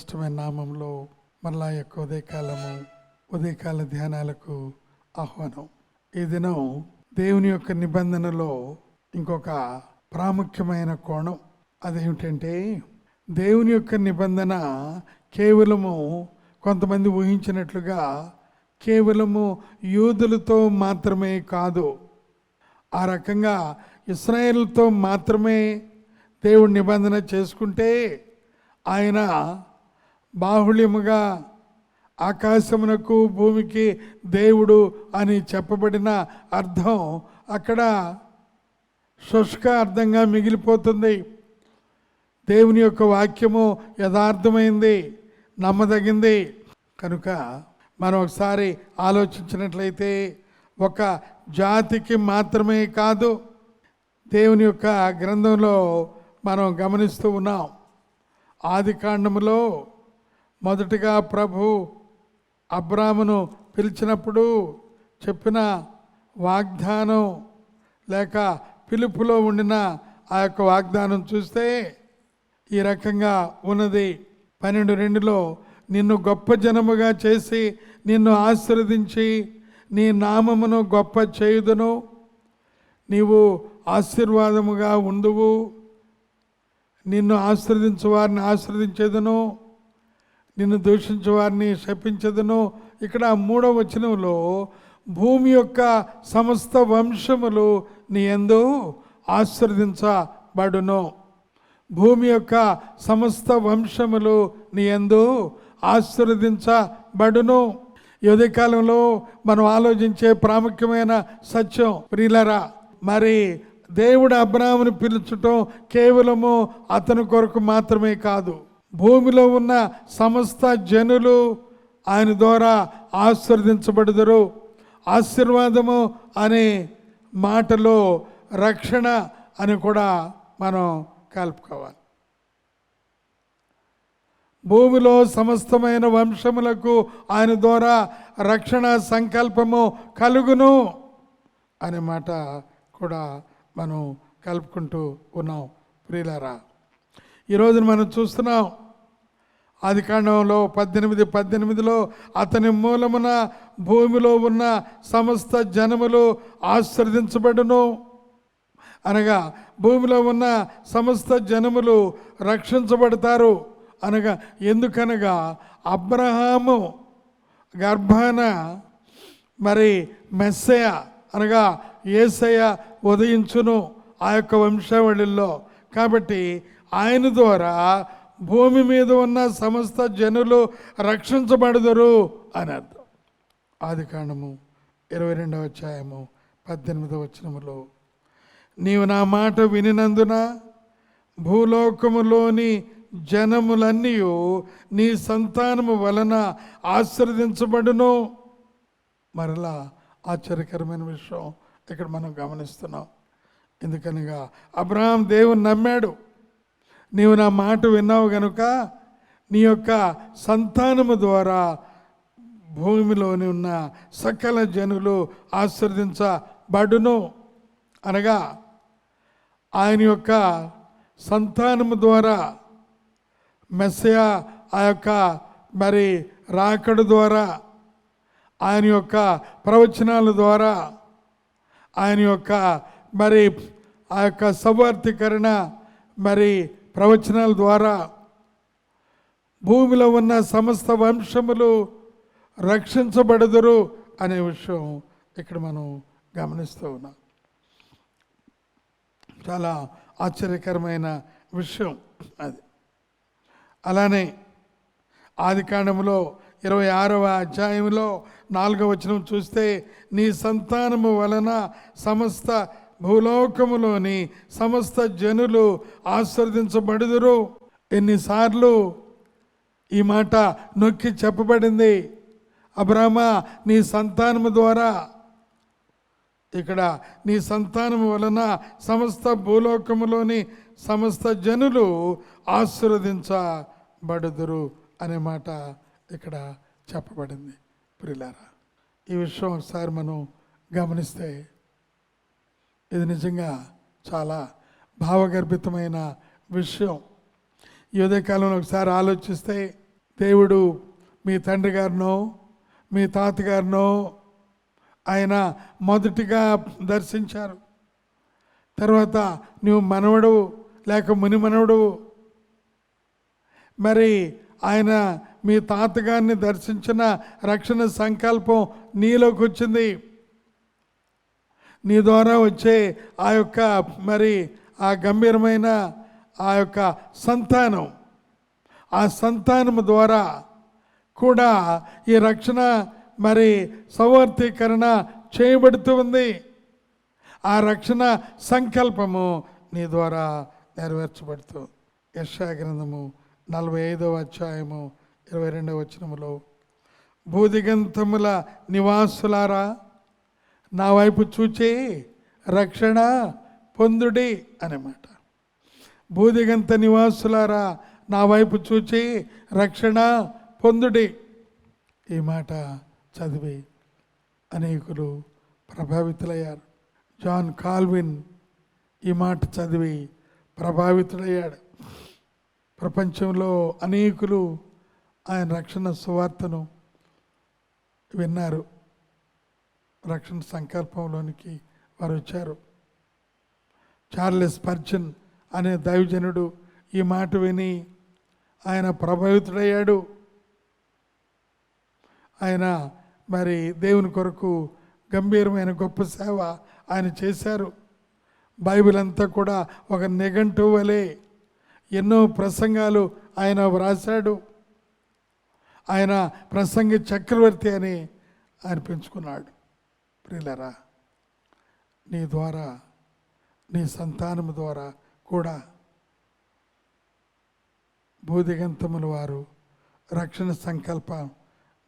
శ్రేష్టమైన నామంలో మళ్ళా యొక్క ఉదయకాలము ఉదయకాల ధ్యానాలకు ఆహ్వానం. ఈ దినం దేవుని యొక్క నిబంధనలో ఇంకొక ప్రాముఖ్యమైన కోణం అదేమిటంటే దేవుని యొక్క నిబంధన కేవలము కొంతమంది ఊహించినట్లుగా కేవలము యూదులతో మాత్రమే కాదు. ఆ రకంగా ఇస్రాయేల్తో మాత్రమే దేవుడు నిబంధన చేసుకుంటే ఆయన బాహుళ్యముగా ఆకాశమునకు భూమికి దేవుడు అని చెప్పబడిన అర్థం అక్కడ శుష్క అర్థంగా మిగిలిపోతుంది. దేవుని యొక్క వాక్యము యథార్థమైంది నమ్మదగింది. కనుక మనం ఒకసారి ఆలోచించినట్లయితే ఒక జాతికి మాత్రమే కాదు దేవుని యొక్క గ్రంథంలో మనం గమనిస్తూ ఉన్నాం. ఆది కాండములో మొదటిగా ప్రభు అబ్రామును పిలిచినప్పుడు చెప్పిన వాగ్దానం లేక పిలుపులో ఉండిన ఆ యొక్క వాగ్దానం చూస్తే ఈ రకంగా ఉన్నది. పన్నెండు రెండులో నిన్ను గొప్ప జనముగా చేసి నిన్ను ఆశీర్వదించి నీ నామమును గొప్ప చేయుదును. నీవు ఆశీర్వాదముగా ఉండువు. నిన్ను ఆశ్రదించు వారిని ఆశ్రదించేదను నిన్ను దూషించు వారిని శపించదును. ఇక్కడ మూడవ వచనంలో భూమి యొక్క సమస్త వంశములు నీ ఎందు ఆశ్రదించబడును భూమి యొక్క సమస్త వంశములు నీ ఎందు ఆశీర్వదించబడును. యువతి కాలంలో మనం ఆలోచించే ప్రాముఖ్యమైన సత్యం ప్రియులరా మరి దేవుడు అబ్రాహ్మును పిలుచటం కేవలము అతని కొరకు మాత్రమే కాదు. భూమిలో ఉన్న సమస్త జనులు ఆయన ద్వారా ఆశీర్వదించబడుదురు. ఆశీర్వాదము అనే మాటలో రక్షణ అని కూడా మనం కలుపుకోవాలి. భూమిలో సమస్తమైన వంశములకు ఆయన ద్వారా రక్షణ సంకల్పము కలుగును అనే మాట కూడా మనం కలుపుకుంటూ ఉన్నాం. ప్రియులరా ఈరోజు మనం చూస్తున్నాం ఆది కాండంలో పద్దెనిమిది పద్దెనిమిదిలో అతని మూలమున భూమిలో ఉన్న సమస్త జనములు ఆశ్రదించబడును. అనగా భూమిలో ఉన్న సమస్త జనములు రక్షించబడతారు. అనగా ఎందుకనగా అబ్రహాము గర్భాన మరి మెస్సయ అనగా ఏసయ ఉదయించును ఆ యొక్క వంశావళిలో. కాబట్టి ఆయన ద్వారా భూమి మీద ఉన్న సమస్త జనులు రక్షించబడదరు అని అర్థం. ఆది కాండము ఇరవై రెండవ అధ్యాయము పద్దెనిమిదవ వచనములో నీవు నా మాట వినినందున భూలోకములోని జనములన్నీ నీ సంతానము వలన ఆశ్రదించబడును మరలా ఆశ్చర్యకరమైన విషయం ఇక్కడ మనం గమనిస్తున్నాం. ఎందుకనగా అబ్రహాం దేవుని నమ్మాడు. నీవు నా మాట విన్నావు గనుక నీ యొక్క సంతానము ద్వారా భూమిలోని ఉన్న సకల జనులు ఆశ్రదించబడును అనగా ఆయన యొక్క సంతానము ద్వారా మెస్సయ ఆ యొక్క మరి రాకడు ద్వారా ఆయన యొక్క ప్రవచనాల ద్వారా ఆయన యొక్క మరి ఆ యొక్క సవర్తీకరణ మరి ప్రవచనాల ద్వారా భూమిలో ఉన్న సమస్త వంశములు రక్షించబడదురు అనే విషయం ఇక్కడ మనం గమనిస్తూ ఉన్నాం. చాలా ఆశ్చర్యకరమైన విషయం అది. అలానే ఆది కాండంలో ఇరవై ఆరవ అధ్యాయంలో నాలుగవ వచనం చూస్తే నీ సంతానము వలన సమస్త భూలోకములోని సమస్త జనులు ఆశ్రదించబడుదురు. ఎన్నిసార్లు ఈ మాట నొక్కి చెప్పబడింది. అబ్రహ్మ నీ సంతానము ద్వారా ఇక్కడ నీ సంతానము వలన సమస్త భూలోకములోని సమస్త జనులు ఆశీర్వదించబడుదురు అనే మాట ఇక్కడ చెప్పబడింది. ప్రిలారా ఈ విషయం ఒకసారి మనం గమనిస్తే ఇది నిజంగా చాలా భావగర్భితమైన విషయం. ఈ కాలంలో ఒకసారి ఆలోచిస్తే దేవుడు మీ తండ్రి గారినో మీ తాతగారినో ఆయన మొదటిగా దర్శించారు. తర్వాత నువ్వు మనవడు లేక ముని మనవడు. మరి ఆయన మీ తాతగారిని దర్శించిన రక్షణ సంకల్పం నీలోకి వచ్చింది. నీ ద్వారా వచ్చే ఆ యొక్క మరి ఆ గంభీరమైన ఆ యొక్క సంతానం ఆ సంతానము ద్వారా కూడా ఈ రక్షణ మరి సవర్తీకరణ చేయబడుతూ ఉంది. ఆ రక్షణ సంకల్పము నీ ద్వారా నెరవేర్చబడుతుంది యశాగ్రంథము నలభై ఐదవ అధ్యాయము ఇరవై రెండవ వచనములో భూదిగంతముల నివాసులారా నా వైపు చూచి రక్షణ పొందుడి అన్నమాట భూదిగంత నివాసులారా నా వైపు చూచి రక్షణ పొందుడి. ఈ మాట చదివి అనేకులు ప్రభావితులయ్యారు. జాన్ కాల్విన్ ఈ మాట చదివి ప్రభావితుడయ్యాడు. ప్రపంచంలో అనేకులు ఆయన రక్షణ సువార్తను విన్నారు. రక్షణ సంకల్పంలోనికి వారు వచ్చారు. చార్లెస్ పర్చన్ అనే దైవజనుడు ఈ మాట విని ఆయన ప్రభావితుడయ్యాడు. ఆయన మరి దేవుని కొరకు గంభీరమైన గొప్ప సేవ ఆయన చేశారు. బైబిల్ అంతా కూడా ఒక నిఘంటు వలె ఎన్నో ప్రసంగాలు ఆయన వ్రాశాడు. ఆయన ప్రసంగి చక్రవర్తి అని ఆయన పెంచుకున్నాడు. ప్రియులరా నీ ద్వారా నీ సంతానం ద్వారా కూడా భూదిగంతముల వారు రక్షణ సంకల్పం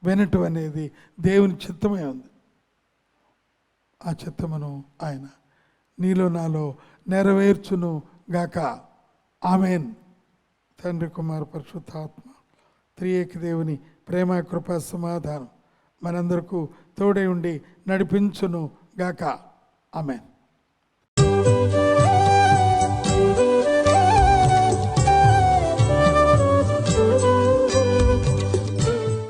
వినటం అనేది దేవుని చిత్తమే ఉంది. ఆ చిత్తమును ఆయన నీలో నాలో నెరవేర్చును గాక. ఆమెన్. తండ్రి కుమార్ పరిశుద్ధాత్మ త్రియేక దేవుని ప్రేమ కృప సమాధానం. మనందరకు తోడై ఉండి నడిపించును గాక ఆమెన్.